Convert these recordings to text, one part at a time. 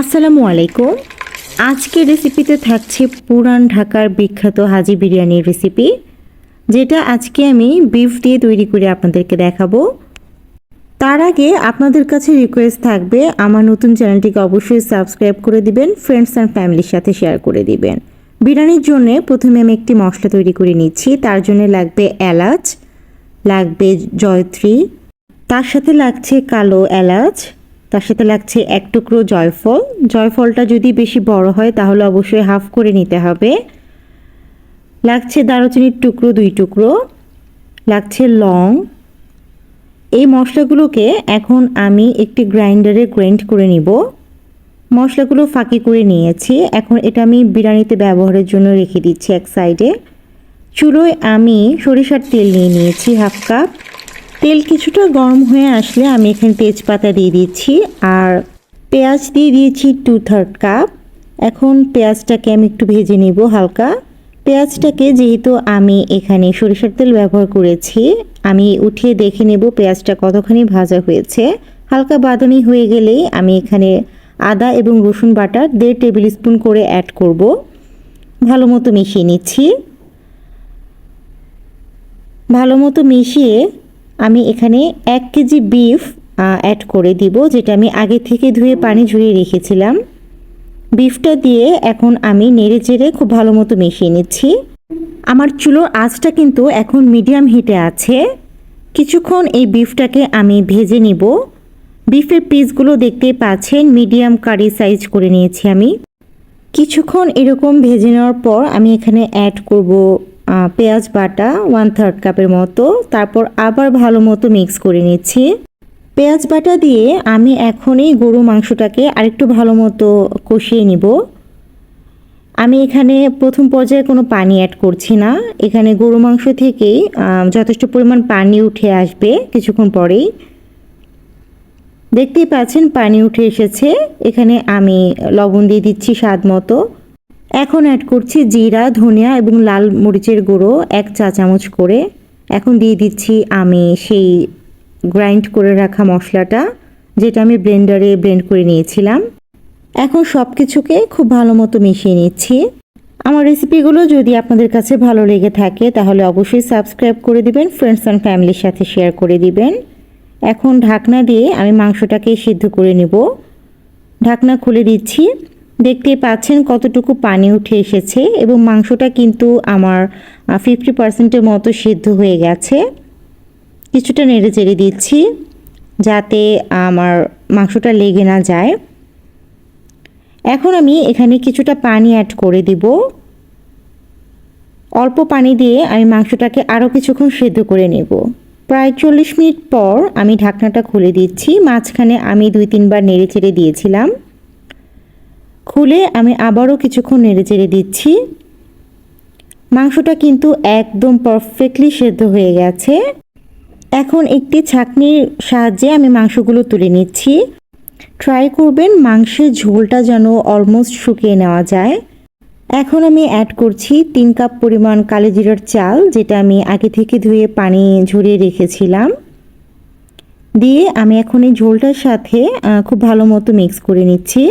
আসসালামু আলাইকুম। আজকের রেসিপিতে থাকছে পুরান ঢাকার বিখ্যাত হাজি বিরিয়ানির রেসিপি যেটা আজকে আমি বিফ দিয়ে তৈরি করে আপনাদেরকে দেখাবো। তার আগে আপনাদের কাছে রিকোয়েস্ট থাকবে, আমার নতুন চ্যানেলটিকে অবশ্যই সাবস্ক্রাইব করে দিবেন ফ্রেন্ডস অ্যান্ড ফ্যামিলির সাথে শেয়ার করে দিবেন। বিরিয়ানির জন্য প্রথমে আমি একটি মশলা তৈরি করে নিচ্ছি, তার জন্য লাগবে এলাচ, লাগবে জয়ত্রী, তার সাথে লাগছে কালো এলাচ তার সাথে লাগছে এক টুকরো জয়ফল। জয়ফলটা যদি বেশি বড় হয়, তাহলে অবশ্যই হাফ করে নিতে হবে। লাগছে দারুচিনির টুকরো, দুই টুকরো। লাগছে লং। এই মশলাগুলোকে এখন আমি একটি গ্রাইন্ডারে গ্রাইন্ড করে নিব। মশলাগুলো ফাঁকি করে নিয়েছি। এখন এটা আমি বিরিয়ানিতে ব্যবহারের জন্য রেখে দিচ্ছি এক সাইডে। চুলোয় আমি সরিষার তেল নিয়ে নিয়েছি হাফ কাপ। তেল কিছুটা গরম হয়ে আসলে আমি এখানে তেজপাতা দিয়ে দিচ্ছি আর পেঁয়াজ দিয়ে দিয়েছি টু থার্ড কাপ এখন পেঁয়াজটাকে আমি একটু ভেজে নেব হালকা। পেঁয়াজটাকে যেহেতু আমি এখানে সরিষার তেল ব্যবহার করেছি, আমি উঠিয়ে দেখে নেব পেঁয়াজটা কতখানি ভাজা হয়েছে। হালকা বাদামি হয়ে গেলেই আমি এখানে আদা এবং রসুন বাটা দেড় টেবিল স্পুন করে অ্যাড করব। ভালো মতো মিশিয়ে নিচ্ছি। ভালো মতো মিশিয়ে আমি এখানে এক কেজি বিফ অ্যাড করে দিব, যেটা আমি আগে থেকে ধুয়ে পানি ঝরিয়ে রেখেছিলাম। বিফটা দিয়ে এখন আমি নেড়ে চেড়ে খুব ভালো মতো মিশিয়ে নিচ্ছি। আমার চুলোর আঁচটা কিন্তু এখন মিডিয়াম হিটে আছে। কিছুক্ষণ এই বিফটাকে আমি ভেজে নিব। বিফের পিসগুলো দেখতে পাচ্ছেন, মিডিয়াম কারি সাইজ করে নিয়েছি আমি। কিছুক্ষণ এরকম ভেজে নেওয়ার পর আমি এখানে অ্যাড করব পেঁয়াজ বাটা ওয়ান থার্ড কাপের মতো, তারপর আবার ভালো মতো মিক্স করে নিচ্ছি। পেঁয়াজ বাটা দিয়ে আমি এখনই গরু মাংসটাকে আরেকটু ভালো মতো কষিয়ে নিব। আমি এখানে প্রথম পর্যায়ে কোনো পানি অ্যাড করছি না। এখানে গরু মাংস থেকেই যথেষ্ট পরিমাণ পানি উঠে আসবে কিছুক্ষণ পরেই। দেখতেই পাচ্ছেন পানি উঠে এসেছে। এখানে আমি লবণ দিয়ে দিচ্ছি স্বাদ মতো। এখন অ্যাড করছি জিরা, ধনিয়া এবং লাল মরিচের গুঁড়ো, এক চা চামচ করে। এখন দিয়ে দিচ্ছি আমি সেই গ্রাইন্ড করে রাখা মশলাটা, যেটা আমি ব্লেন্ডারে ব্লেন্ড করে নিয়েছিলাম। এখন সব কিছুকে খুব ভালো মতো মিশিয়ে নিচ্ছি। আমার রেসিপিগুলো যদি আপনাদের কাছে ভালো লেগে থাকে, তাহলে অবশ্যই সাবস্ক্রাইব করে দিবেন ফ্রেন্ডস অ্যান্ড ফ্যামিলির সাথে শেয়ার করে দিবেন। এখন ঢাকনা দিয়ে আমি মাংসটাকে সিদ্ধ করে নেব। ঢাকনা খুলে দিচ্ছি। দেখতে পাচ্ছেন কতটুকু পানি উঠে এসেছে এবং মাংসটা কিন্তু আমার ফিফটি পার্সেন্টের মতো সিদ্ধ হয়ে গেছে। কিছুটা নেড়ে চেড়ে দিচ্ছি যাতে আমার মাংসটা লেগে না যায়। এখন আমি এখানে কিছুটা পানি অ্যাড করে দিব। অল্প পানি দিয়ে আমি মাংসটাকে আরও কিছুক্ষণ সেদ্ধ করে নেব। প্রায় চল্লিশ মিনিট পর আমি ঢাকনাটা খুলে দিচ্ছি। মাঝখানে আমি দুই তিনবার নেড়ে চেড়ে দিয়েছিলাম। খুলে আমি আবারও কিছুক্ষণ নেড়ে চেড়ে দিচ্ছি। মাংসটা কিন্তু একদম পারফেক্টলি সেদ্ধ হয়ে গেছে। এখন একটি ছাঁকনির সাহায্যে আমি মাংসগুলো তুলে নিচ্ছি। ট্রাই করবেন মাংসের ঝোলটা যেন অলমোস্ট শুকিয়ে নেওয়া যায়। এখন আমি অ্যাড করছি তিন কাপ পরিমাণ কালিজিরার চাল, যেটা আমি আগে থেকে ধুয়ে পানি ঝরিয়ে রেখেছিলাম। দিয়ে আমি এখন এই ঝোলটার সাথে খুব ভালো মতো মিক্স করে নিচ্ছি।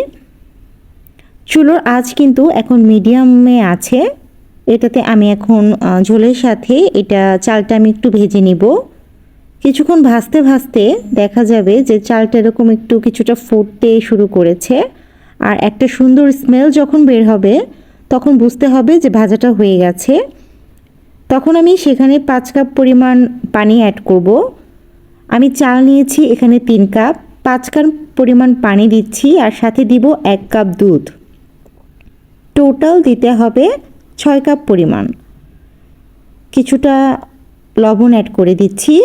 চুলোর আঁচ কিন্তু এখন মিডিয়ামে আছে। এটাতে আমি এখন ঝোলের সাথে এটা চালটা আমি একটু ভেজে নিব। কিছুক্ষণ ভাজতে ভাজতে দেখা যাবে যে চালটা এরকম একটু কিছুটা ফুটতে শুরু করেছে। আর একটা সুন্দর স্মেল যখন বের হবে, তখন বুঝতে হবে যে ভাজাটা হয়ে গেছে। তখন আমি সেখানে পাঁচ কাপ পরিমাণ পানি অ্যাড করব। আমি চাল নিয়েছি এখানে তিন কাপ পাঁচ কাপ পরিমাণ পানি দিচ্ছি আর সাথে দিব এক কাপ দুধ। টোটাল দিতে হবে ছয় কাপ পরিমাণ। কিছুটা লবণ অ্যাড করে দিচ্ছি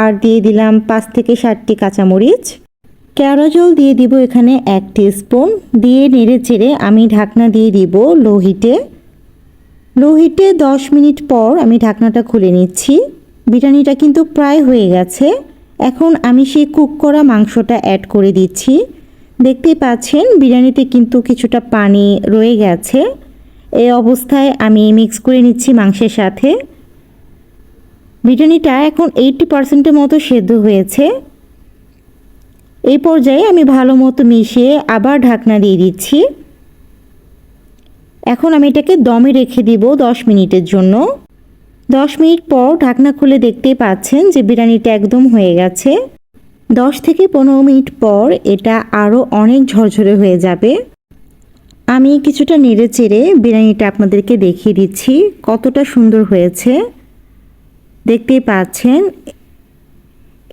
আর দিয়ে দিলাম পাঁচ থেকে ষাটটি কাঁচামরিচ। কেওড়া জল দিয়ে দিব এখানে এক স্পুন দিয়ে নেড়ে চেড়ে আমি ঢাকনা দিয়ে দিব লো হিটে লো হিটে দশ মিনিট পর আমি ঢাকনাটা খুলে নিচ্ছি। বিরিয়ানিটা কিন্তু প্রায় হয়ে গেছে। এখন আমি সেই কুক করা মাংসটা অ্যাড করে দিচ্ছি। দেখতেই পাচ্ছেন, বিরিয়ানিতে কিন্তু কিছুটা পানি রয়ে গেছে। এই অবস্থায় আমি মিক্স করে নিচ্ছি মাংসের সাথে। বিরিয়ানিটা এখন এইটটি পার্সেন্টের মতো সেদ্ধ হয়েছে। এই পর্যায়ে আমি ভালো মতো মিশিয়ে আবার ঢাকনা দিয়ে দিচ্ছি। এখন আমি এটাকে দমে রেখে দিব দশ মিনিটের জন্য। দশ মিনিট পর ঢাকনা খুলে দেখতেই পাচ্ছেন যে বিরিয়ানিটা একদম হয়ে গেছে। দশ থেকে পনেরো মিনিট পর এটা আরও অনেক ঝরঝরে হয়ে যাবে। আমি কিছুটা নেড়ে চেড়ে বিরিয়ানিটা আপনাদেরকে দেখিয়ে দিচ্ছি, কতটা সুন্দর হয়েছে। দেখতেই পাচ্ছেন,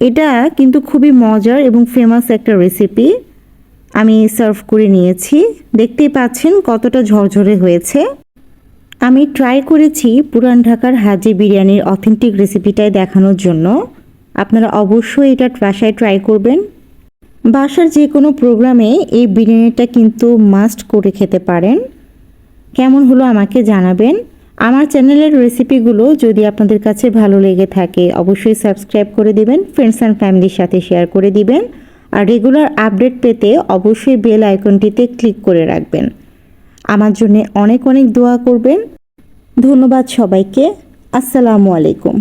এটা কিন্তু খুবই মজার এবং ফেমাস একটা রেসিপি আমি সার্ভ করে নিয়েছি, দেখতেই পাচ্ছেন কতটা ঝরঝরে হয়েছে। আমি ট্রাই করেছি পুরান ঢাকার হাজি বিরিয়ানির অথেন্টিক রেসিপিটাই দেখানোর জন্য। আপনারা অবশ্যই এটা বাসায় ট্রাই করবেন। বাসার যে কোনো প্রোগ্রামে এই বিরিয়ানিটা কিন্তু মাস্ট করে খেতে পারেন। কেমন হলো আমাকে জানাবেন। আমার চ্যানেলের রেসিপিগুলো যদি আপনাদের কাছে ভালো লেগে থাকে, অবশ্যই সাবস্ক্রাইব করে দিবেন ফ্রেন্ডস অ্যান্ড ফ্যামিলির সাথে শেয়ার করে দিবেন। আর রেগুলার আপডেট পেতে অবশ্যই বেল আইকনটিতে ক্লিক করে রাখবেন। আমার জন্য অনেক অনেক দোয়া করবেন। ধন্যবাদ সবাইকে। আসসালামু আলাইকুম।